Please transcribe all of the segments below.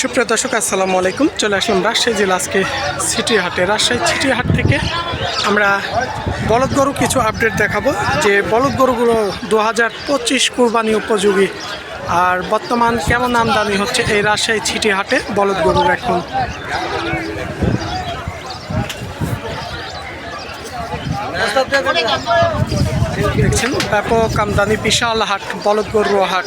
সুপ্রিয় দর্শক, আসসালামু আলাইকুম। চলে আসলাম রাজশাহী জেলা আজকে সিটি হাটে রাজশাহী সিটি হাট থেকে আমরা বলদ গরু কিছু আপডেট দেখাবো। যে বলদ গরুগুলো দু হাজার পঁচিশ কুরবানি উপযোগী। আর বর্তমান কেমন আমদানি হচ্ছে এই রাজশাহী সিটি হাটে বলদ গরুর এখন? দেখছেন? ব্যাপক আমদানি বিশাল হাট বলদ গরু হাট।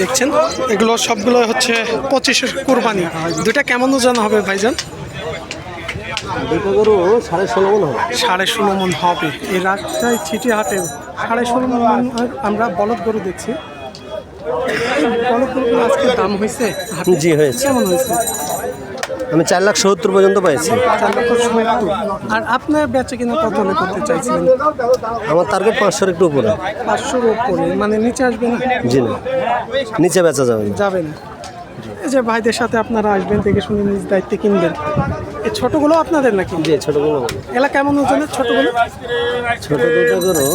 দেখছেন? এগুলো সবগুলো হচ্ছে পঁচিশের কুরবানি। দুটা কেমন ওজন হবে ভাইজান? দুটো গরু সাড়ে ষোলো মন হবে। সাড়ে ষোলো মন হবে। এই রাস্তায় ছিটি হাটে সাড়ে ষোলো মন আমরা বলদ গরু দেখছি। বলদ গরুগুলো আজকে দাম হয়েছে? জি হয়েছে। কেমন হয়েছে? আমি চার লাখ সত্তর পর্যন্ত পাইছি। আর আপনার বেচে কিনা কত হলে করতে চাইছিলেন? আমার টার্গেট পাঁচশোর একটু উপরে। পাঁচশোর উপরে মানে নিচে আসবে না? জি না। নিচে বেচা যাবে না। যাবে না। এই যে ভাইদের সাথে আপনারা আসবেন দেখে শুনে নিজ দায়িত্বে কিনবেন। এই ছোটগুলো আপনাদের নাকি? জি ছোটগুলো। এলা কেমন ওজনের ছোটগুলো? ছোট দুটো গরু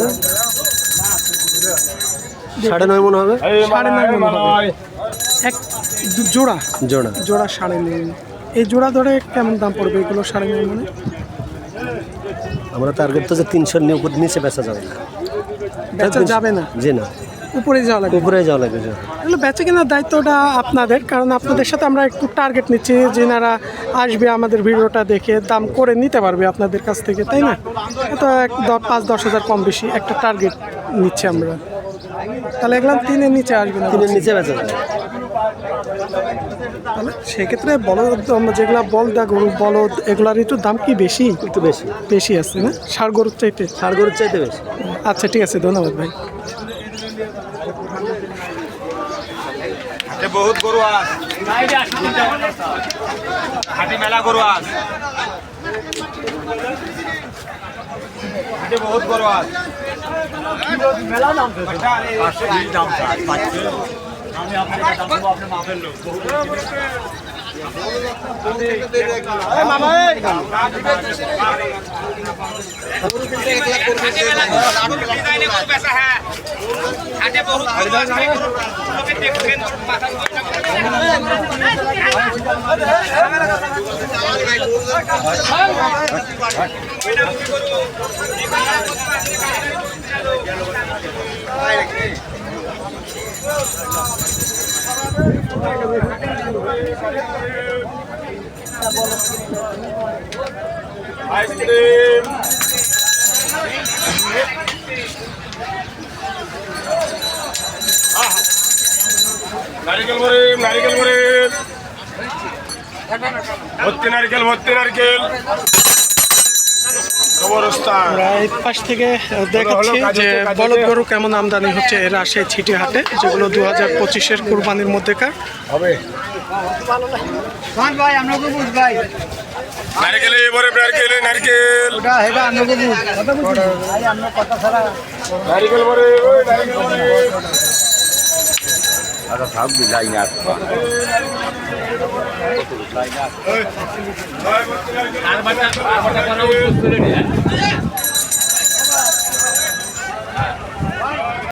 সাড়ে নয় মনে হবে? সাড়ে নয় মনে হবে। এক জোড়া? জোড়া। জোড়া সাড়ে নয়। এই জোড়া ধরে কেমন দাম পড়বে এগুলো সাড়ে নয় মানে আমরা টার্গেট তো যে তিনশোর উপর নিচে বেচা যাবে না। বেচা যাবে না? জি না। উপরে যাওয়া লাগবে? উপরে যাওয়া লাগবে। এগুলো বেচা কেনার দায়িত্বটা আপনাদের কারণ আপনাদের সাথে আমরা একটু টার্গেট নিচ্ছি যেনারা আসবে আমাদের ভিডিওটা দেখে দাম করে নিতে পারবে আপনাদের কাছ থেকে তাই না? এত এক পাঁচ দশ হাজার কম বেশি একটা টার্গেট নিচ্ছি আমরা। তাহলে এগুলো তিনের নিচে আসবে না? তিনের নিচে বেচা যাবে। তাহলে সেক্ষেত্রে বলদ আমরা যেগুলো বলদা গরু বলদ এগুলার একটু দাম কি বেশি? একটু বেশি। বেশি আছে না? ষাড় গরুর চাইতে? ষাড় গরুর চাইতে বেশি। আচ্ছা ঠিক আছে ধন্যবাদ ভাই। হাটে বহুত গরু আস। হাটে মেলা গরু আস। হাটে বহুত গরু আস। মেলা বহুত গরু আছে লোকে। দেখবেন মাথা আইসক্রিম নারিকেল মরিম নারিকেল মরিম ভর্তি নারকেল ভর্তি নারকেল আমরা এই পাশ থেকে দেখাচ্ছি যে বলদ গরু কেমন আমদানি হচ্ছে এর আসে ছিটি হাটে যেগুলো দু হাজার পঁচিশের কুরবানির মধ্যেকার। হবে। নারকেল এবারে নারকেল নারকেল। নারকেল মরে ওই নারকেল মরে আর